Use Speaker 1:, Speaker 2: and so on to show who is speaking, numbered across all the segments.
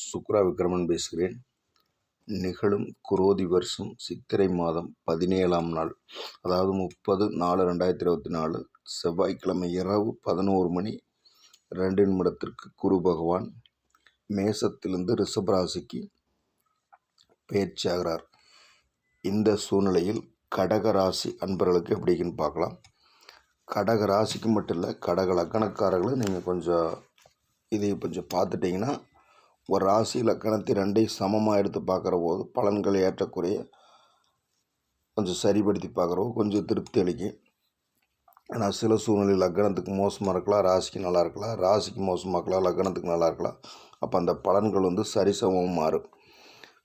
Speaker 1: சுக்ரா விக்ரமன் பேசுகிறேன். நிகழும் குரோதி வருஷம் சித்திரை மாதம் பதினேழாம் நாள் அதாவது முப்பது நாலு ரெண்டாயிரத்தி இருபத்தி நாலு செவ்வாய்க்கிழமை இரவு பதினோரு மணி ரெண்டு நிமிடத்திற்கு குரு பகவான் மேசத்திலிருந்து ரிஷபராசிக்கு பேச்சாகிறார் இந்த சூழ்நிலையில் கடக ராசி அன்பர்களுக்கு எப்படின்னு பார்க்கலாம். கடக ராசிக்கு மட்டும் இல்லை கடக லக்கணக்காரர்களும் நீங்கள் கொஞ்சம் இதை கொஞ்சம் பார்த்துட்டிங்கன்னா ஒரு ராசி லக்கணத்தை ரெண்டையும் சமமாக எடுத்து பார்க்குற போது பலன்கள் ஏற்றக்குறைய கொஞ்சம் சரிப்படுத்தி பார்க்குறவோ கொஞ்சம் திருப்தி அளிக்கும். ஆனால் சில சூழ்நிலை லக்கணத்துக்கு மோசமாக இருக்கலாம் ராசிக்கு நல்லா இருக்கலாம் ராசிக்கு மோசமாக இருக்கலாம் லக்கணத்துக்கு நல்லா இருக்கலாம். அப்போ அந்த பலன்கள் வந்து சரிசமமாக மாறும்.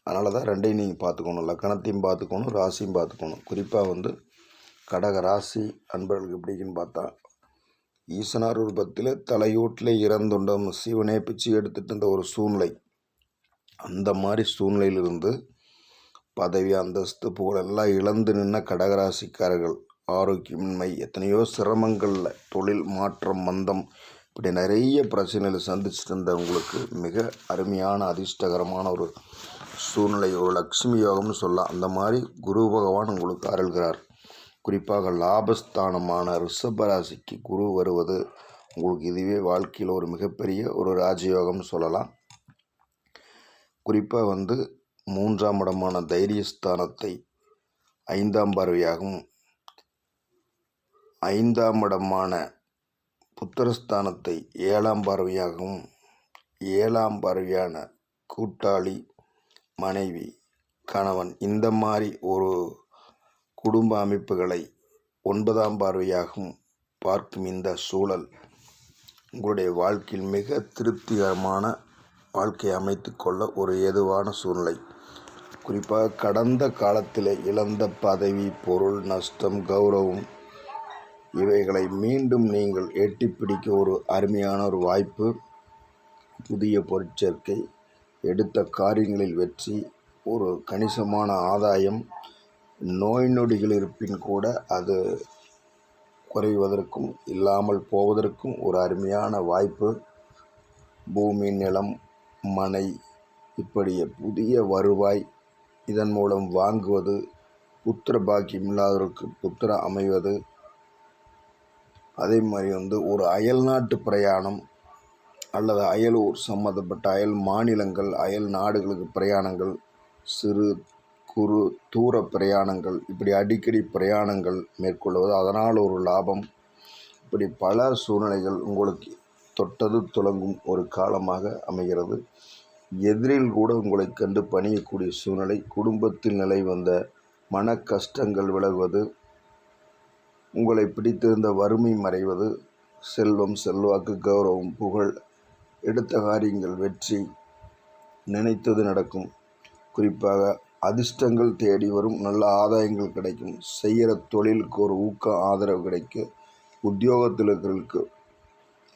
Speaker 1: அதனால தான் ரெண்டையும் நீங்கள் பார்த்துக்கணும். லக்கணத்தையும் பார்த்துக்கணும் ராசியும் பார்த்துக்கணும். குறிப்பாக வந்து கடக ராசி அன்பர்களுக்கு எப்படின்னு பார்த்தா ஈசனார் ரூபத்தில் தலையூட்டில் இறந்துண்டம். சிவனே பிச்சு எடுத்துட்டு இருந்த ஒரு சூழ்நிலை. அந்த மாதிரி சூழ்நிலையிலிருந்து பதவி அந்தஸ்து புகழெல்லாம் இழந்து நின்ன கடகராசிக்காரர்கள் ஆரோக்கியமின்மை எத்தனையோ சிரமங்களில் தொழில் மாற்றம் மந்தம் இப்படி நிறைய பிரச்சனைகளை சந்திச்சுட்டு இருந்தவங்களுக்கு மிக அருமையான அதிர்ஷ்டகரமான ஒரு சூழ்நிலை ஒரு லக்ஷ்மி யோகம்னு சொல்லலாம். அந்த மாதிரி குரு பகவான் உங்களுக்கு அருள்கிறார். குறிப்பாக லாபஸ்தானமான ரிஷபராசிக்கு குரு வருவது உங்களுக்கு இதுவே வாழ்க்கையில் ஒரு மிகப்பெரிய ஒரு ராஜயோகம்னு சொல்லலாம். குறிப்பாக வந்து மூன்றாம் இடமான தைரியஸ்தானத்தை ஐந்தாம் பார்வையாகவும் ஐந்தாம் இடமான புத்திரஸ்தானத்தை ஏழாம் பார்வையாகவும் ஏழாம் பார்வையான கூட்டாளி மனைவி கணவன் இந்த மாதிரி ஒரு குடும்ப அமைப்புகளை ஒன்பதாம் பார்வையாகவும் பார்க்கும் இந்த சூழல் உங்களுடைய வாழ்க்கையில் மிக திருப்திகரமான வாழ்க்கையை அமைத்து கொள்ள ஒரு ஏதுவான சூழ்நிலை. குறிப்பாக கடந்த காலத்தில் இழந்த பதவி பொருள் நஷ்டம் கௌரவம் இவைகளை மீண்டும் நீங்கள் எட்டி பிடிக்க ஒரு அருமையான ஒரு வாய்ப்பு. புதிய பொருட்சேர்க்கை எடுத்த காரியங்களில் வெற்றி ஒரு கணிசமான ஆதாயம் நோய் நொடிகள் இருப்பின் கூட அது குறைவதற்கும் இல்லாமல் போவதற்கும் ஒரு அருமையான வாய்ப்பு. பூமி நிலம் மனை இப்படிய புதிய வருவாய் இதன் மூலம் வாங்குவது புத்திர பாக்கியம் இல்லாதவருக்கு புத்திர அமைவது. அதே மாதிரி வந்து ஒரு அயல் நாட்டு பிரயாணம் அல்லது அயலூர் சம்மந்தப்பட்ட அயல் மாநிலங்கள் அயல் நாடுகளுக்கு பிரயாணங்கள் சிறு குறு தூர பிரயாணங்கள் இப்படி அடிக்கடி பிரயாணங்கள் மேற்கொள்வது அதனால் ஒரு லாபம். இப்படி பல சூழ்நிலைகள் உங்களுக்கு தொட்டது துலங்கும் ஒரு காலமாக அமைகிறது. எதிரில் கூட உங்களை கண்டு பணியக்கூடிய சூழ்நிலை குடும்பத்தில் நிலை வந்த மன கஷ்டங்கள் விலகுவது உங்களை பிடித்திருந்த வறுமை மறைவது செல்வம் செல்வாக்கு கௌரவம் புகழ் எடுத்த காரியங்கள் வெற்றி நினைத்தது நடக்கும். குறிப்பாக அதிர்ஷ்டங்கள் தேடி வரும். நல்ல ஆதாயங்கள் கிடைக்கும். செய்கிற தொழிலுக்கு ஒரு ஊக்கம் ஆதரவு கிடைக்கும் உத்தியோகத்தில் இருக்கிறவங்களுக்கு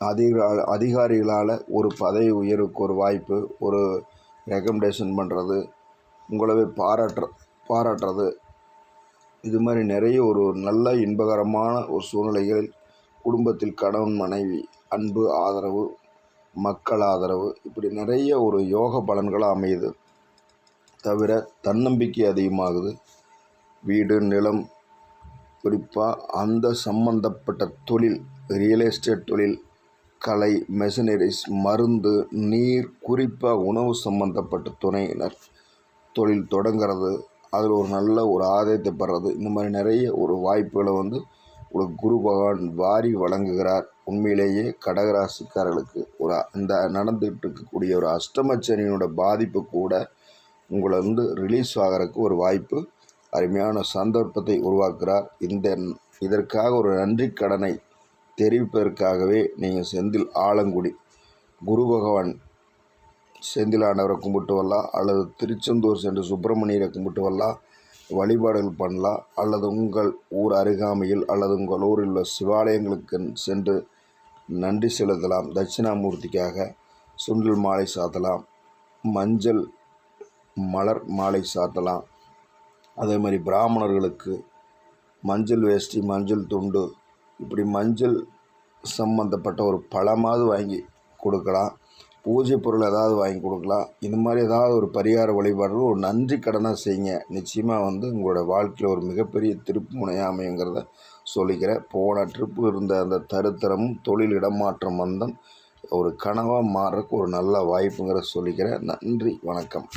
Speaker 1: அதிகா அதிகாரிகளால் ஒரு பதவி உயர்வுக்கு ஒரு வாய்ப்பு ஒரு ரெக்கமெண்டேஷன் பண்ணுறது உங்களவே பாராட்டுற பாராட்டுறது. இது மாதிரி நிறைய ஒரு நல்ல இன்பகரமான ஒரு சூழ்நிலைகள் குடும்பத்தில் கணவன் மனைவி அன்பு ஆதரவு மக்கள் ஆதரவு இப்படி நிறைய ஒரு யோக பலன்களாக அமையுது. தவிர தன்னம்பிக்கை அதிகமாகுது. வீடு நிலம் குறிப்பாக அந்த சம்பந்தப்பட்ட தொழில் ரியல் எஸ்டேட் தொழில் கலை மெஷினரிஸ் மருந்து நீர் குறிப்பாக உணவு சம்பந்தப்பட்ட துணையினர் தொழில் தொடங்கிறது அதில் ஒரு நல்ல ஒரு ஆதாயத்தை பெறது இந்த மாதிரி நிறைய ஒரு வாய்ப்புகளை வந்து ஒரு குரு பகவான் வாரி வழங்குகிறார். உண்மையிலேயே கடகராசிக்காரர்களுக்கு ஒரு இந்த நடந்துகிட்டு இருக்கக்கூடிய ஒரு அஷ்டமச்சனியினோட பாதிப்பு கூட உங்களை வந்து ரிலீஸ் ஆகிறதுக்கு ஒரு வாய்ப்பு அருமையான சந்தர்ப்பத்தை உருவாக்குகிறார் இந்த இதற்காக ஒரு நன்றி கடனை தெரிவிப்பதற்காகவே நீங்கள் செந்தில் ஆலங்குடி குரு பகவான் செந்தில் கும்பிட்டு வரலாம் அல்லது திருச்செந்தூர் சென்று சுப்பிரமணியரை கும்பிட்டு வரலாம் வழிபாடுகள் பண்ணலாம் அல்லது உங்கள் ஊர் அருகாமையில் அல்லது உங்கள் ஊரில் உள்ள சிவாலயங்களுக்கு சென்று நன்றி செலுத்தலாம். தட்சிணாமூர்த்திக்காக சுண்டல் மாலை சாத்தலாம். மஞ்சள் மலர் மாலை சாத்தலாம். அதே மாதிரி பிராமணர்களுக்கு மஞ்சள் வேஷ்டி மஞ்சள் துண்டு இப்படி மஞ்சள் சம்மந்தப்பட்ட ஒரு பழமாவது வாங்கி கொடுக்கலாம். பூஜை பொருள் ஏதாவது வாங்கி கொடுக்கலாம். இந்த மாதிரி ஏதாவது ஒரு பரிகார வழிபாடுகள் ஒரு நன்றி கடனாக செய்யுங்க. நிச்சயமாக வந்து உங்களோட வாழ்க்கையில் ஒரு மிகப்பெரிய திருப்பு முனையாக அமையுங்கிறத சொல்லிக்கிறேன். போன ட்ரிப்பு இருந்த அந்த தருத்தரமும் தொழில் இடமாற்றம் வந்தம் ஒரு கனவாக மாறுறதுக்கு ஒரு நல்ல வாய்ப்புங்கிற சொல்லிக்கிறேன். நன்றி வணக்கம்.